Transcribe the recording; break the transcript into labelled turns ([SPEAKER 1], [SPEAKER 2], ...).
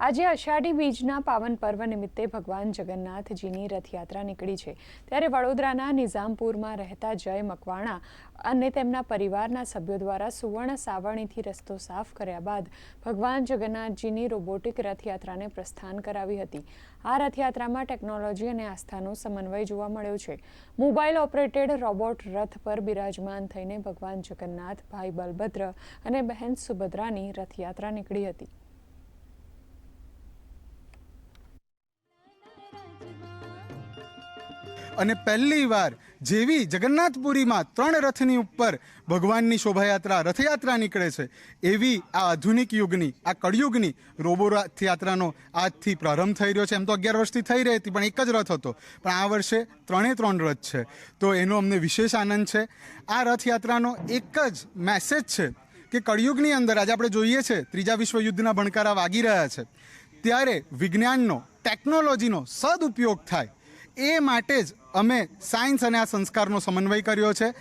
[SPEAKER 1] આજે અષાઢી બીજના પાવન પર્વ નિમિત્તે ભગવાન જગન્નાથજીની રથયાત્રા નીકળી છે. ત્યારે વડોદરાના નિઝામપુરમાં રહેતા જય મકવાણા અને તેમના પરિવારના સભ્યો દ્વારા સુવર્ણ સાવરણીથી રસ્તો સાફ કર્યા બાદ ભગવાન જગન્નાથજીની રોબોટિક રથયાત્રાને પ્રસ્થાન કરાવી હતી. આ રથયાત્રામાં ટેકનોલોજી અને આસ્થાનો સમન્વય જોવા મળ્યો છે. મોબાઈલ ઓપરેટેડ રોબોટ રથ પર બિરાજમાન થઈને ભગવાન જગન્નાથ ભાઈ બલભદ્ર અને બહેન સુભદ્રાની રથયાત્રા નીકળી હતી.
[SPEAKER 2] અને પહેલીવાર જેવી જગન્નાથપુરીમાં ત્રણ રથની ઉપર ભગવાનની શોભાયાત્રા, રથયાત્રા નીકળે છે. એવી આ આધુનિક યુગની, આ કળયુગની રોબો રથયાત્રાનો આજથી પ્રારંભ થઈ રહ્યો છે. એમ તો અગિયાર વર્ષથી થઈ રહી હતી, પણ એક જ રથ હતો. પણ આ વર્ષે ત્રણે ત્રણ રથ છે. તો એનો અમને વિશેષ આનંદ છે. આ રથયાત્રાનો એક જ મેસેજ છે કે કળયુગની અંદર આજે આપણે જોઈએ છે, ત્રીજા વિશ્વયુદ્ધના ભણકારા વાગી રહ્યા છે. ત્યારે વિજ્ઞાનનો ટેકનોલોજીનો સદઉપયોગ થાય. એ માટે જ અમે સાયન્સ અને આ સંસ્કારનો સમન્વય કર્યો છે.